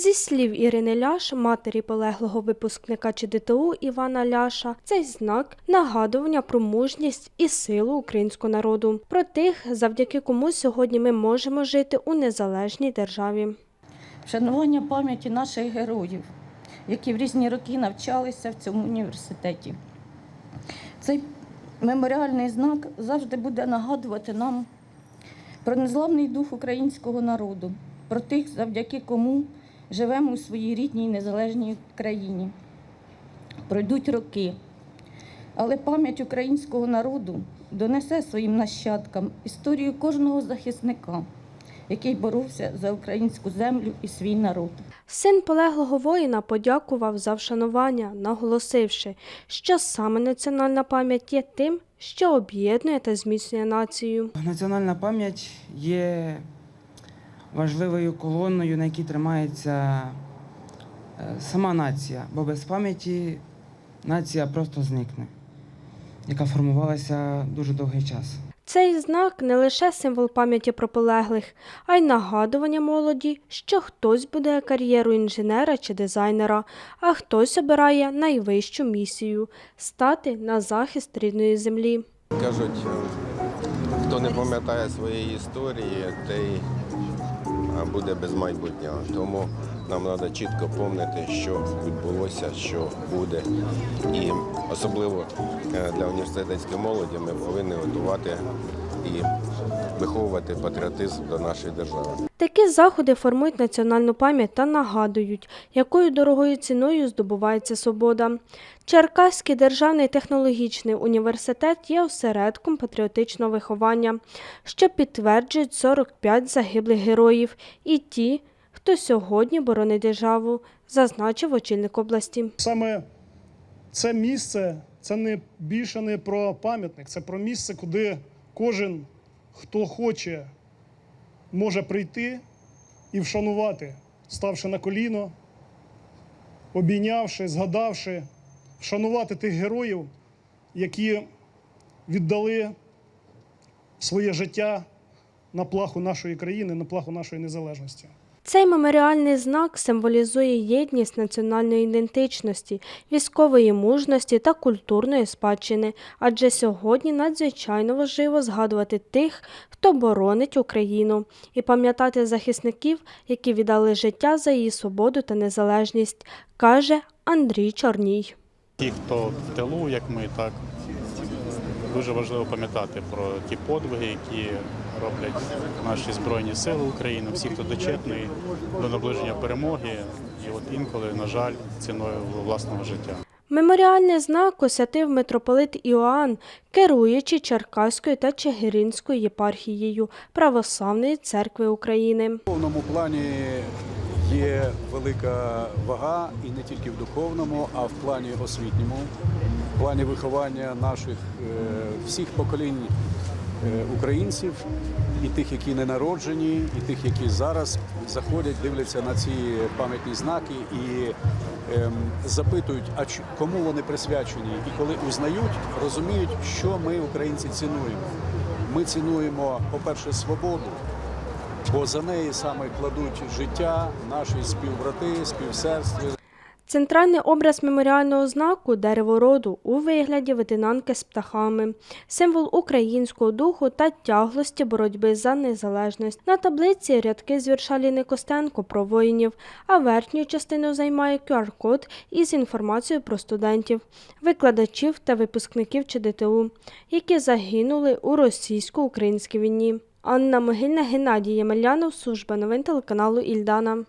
Зі слів Ірини Ляш, матері полеглого випускника ЧДТУ Івана Ляша, цей знак нагадування про мужність і силу українського народу, про тих, завдяки кому сьогодні ми можемо жити у незалежній державі. Вшанування пам'яті наших героїв, які в різні роки навчалися в цьому університеті. Цей меморіальний знак завжди буде нагадувати нам про незламний дух українського народу, про тих, завдяки кому живемо у своїй рідній незалежній країні. Пройдуть роки, але пам'ять українського народу донесе своїм нащадкам історію кожного захисника, який боровся за українську землю і свій народ. Син полеглого воїна подякував за вшанування, наголосивши, що саме національна пам'ять є тим, що об'єднує та зміцнює націю. Національна пам'ять є важливою колоною, на якій тримається е, сама нація, бо без пам'яті нація просто зникне, яка формувалася дуже довгий час. Цей знак не лише символ пам'яті про полеглих, а й нагадування молоді, що хтось будує кар'єру інженера чи дизайнера, а хтось обирає найвищу місію стати на захист рідної землі. Кажуть, хто не пам'ятає своєї історії, той буде без майбутнього. Тому нам треба чітко пам'ятати, що відбулося, що буде. І особливо е, для університетської молоді ми повинні готувати і виховувати патріотизм до нашої держави. Такі заходи формують національну пам'ять та нагадують, якою дорогою ціною здобувається свобода. Черкаський державний технологічний університет є осередком патріотичного виховання, що підтверджують 45 загиблих героїв і ті, хто сьогодні боронить державу, зазначив очільник області. Саме це місце це не більше не про пам'ятник, це про місце, куди кожен, хто хоче, може прийти і вшанувати, ставши на коліно, обійнявши, згадавши, вшанувати тих героїв, які віддали своє життя на плаху нашої країни, на плаху нашої незалежності. Цей меморіальний знак символізує єдність національної ідентичності, військової мужності та культурної спадщини, адже сьогодні надзвичайно важливо згадувати тих, хто боронить Україну, і пам'ятати захисників, які віддали життя за її свободу та незалежність, каже Андрій Чорній. Ті, хто в тилу, як ми, так дуже важливо пам'ятати про ті подвиги, які роблять наші збройні сили України, всі, хто дочетний до наближення перемоги, і от інколи, на жаль, ціною власного життя. Меморіальний знак освятив митрополит Іоанн, керуючи Черкаською та Чигиринською єпархією Православної церкви України. В духовному плані є велика вага і не тільки в духовному, а в плані освітньому, в плані виховання наших е, всіх поколінь українців, і тих, які не народжені, і тих, які зараз заходять, дивляться на ці пам'ятні знаки і ем, запитують, а кому вони присвячені, і коли узнають, розуміють, що ми, українці, цінуємо. Ми цінуємо, по-перше, свободу, бо за неї саме кладуть життя наші співбрати, співсерстви. Центральний образ меморіального знаку дерево роду у вигляді ветенанки з птахами, символ українського духу та тяглості боротьби за незалежність. На таблиці рядки з вірша Ліни Костенко про воїнів, а верхню частину займає QR-код із інформацією про студентів, викладачів та випускників ЧДТУ, які загинули у російсько-українській війні. Анна Могильна, Геннадій Ємельянов, служба новин телеканалу Ільдана.